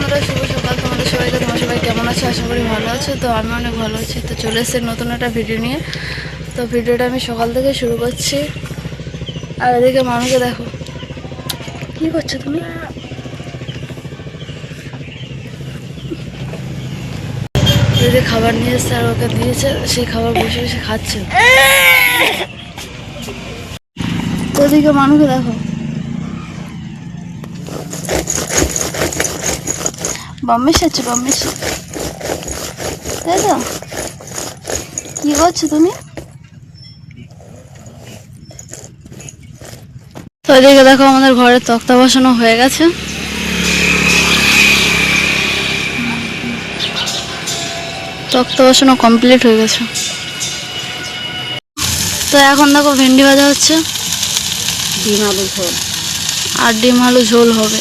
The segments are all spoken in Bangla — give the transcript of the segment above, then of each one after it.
বন্ধুরা, শুভ সকাল তোমাদের সবাইকে। তোমার সবাই কেমন আছো? আশা করি ভালো আছো। তো আমি অনেক ভালো আছি। তো চলে এসেছি নতুন একটা ভিডিও নিয়ে। তো ভিডিওটা আমি সকাল থেকে শুরু করছি। আর এদিকে মানুষকে দেখো। কি করছ তুমি? যদি খাবার নিয়ে এসছে আর ওকে দিয়েছে। সেই খাবার বসে বসে খাচ্ছে। ওদিকে মানুষকে দেখো। বম্বে এসেছ বম্বে তাই তো কি করছ তুমি তো এদিকে দেখো আমাদের ঘরের তক্তা বসানো হয়ে গেছে। তক্তা বসানো কমপ্লিট হয়ে গেছে। তো এখন দেখো ভেন্ডি ভাজা হচ্ছে। ডিম আলু ঝোল। আর ডিম আলু ঝোল হবে।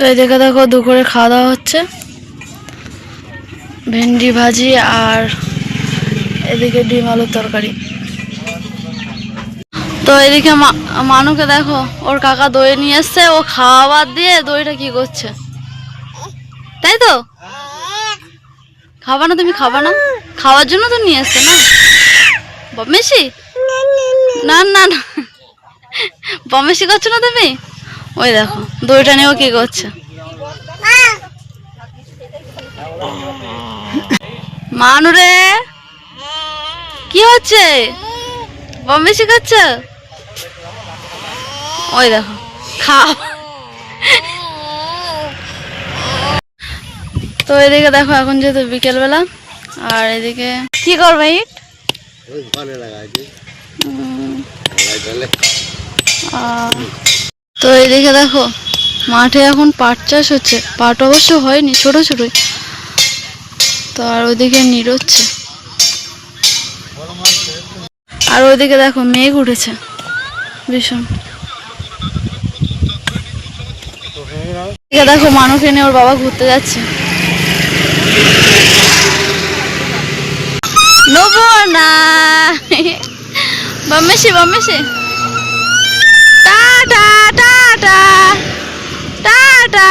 তো এদিকে দেখো দুপুরে খাওয়া দাওয়া হচ্ছে। ভেন্ডি ভাজি আর এদিকে ডিম আলুর তরকারি। তো এদিকে মানুকে দেখো, ওর কাকা দই নিয়ে এসছে, ও খাওয়া দিয়ে দইটা কি করছে? তাই তো? খাবা না তুমি, খাবা না। খাওয়ার জন্য তো নিয়ে এসছে না? বমেশি না না না। বমেশি করছ না তুমি? ওই দেখো দইটা নিয়েও কি করছে? মানুরে কি হচ্ছে? বমেশি করছ? ওই দেখো খাও। তো এদিকে দেখো এখন যেহেতু বিকেলবেলা আর এদিকে কি করবে ইট? আহ, তো এদিকে দেখো, মাঠে এখন পাট চাষ হচ্ছে। পাট অবশ্য হয়নি, ছোট ছোটই। তো আর ওদিকে নিরোচ্ছে আর ওইদিকে দেখো মেঘ উঠেছে। ভীষণ। দেখো মানুষ এনে ওর বাবা ঘুরতে যাচ্ছে। নেব না বামেশি বামেশি টাটা টাটা টাটা।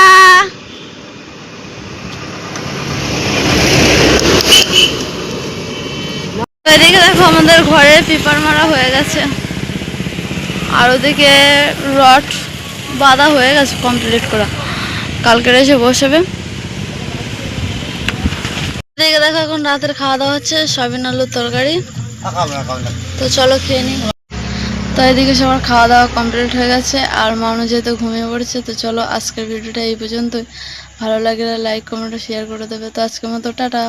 এদিকে দেখো আমাদের ঘরে পেপার মারা হয়ে গেছে। আর ওদিকে রড বাঁধা হয়ে গেছে কমপ্লিট করা। কালকে এসে বসাবে। এদিকে দেখো এখন রাতের খাওয়া দাওয়া হচ্ছে সয়াবিন আলুর তরকারি। তো চলো খেয়ে নিই তো এদিকে সবার খাওয়া দাওয়া কমপ্লিট হয়ে গেছে, আর মানুষ যেহেতু ঘুমিয়ে পড়েছে, তো চলো আজকের ভিডিওটা এই পর্যন্ত ভালো লাগলে লাইক কমেন্ট শেয়ার করে দেবে। তো আজকের মতো, টাটা।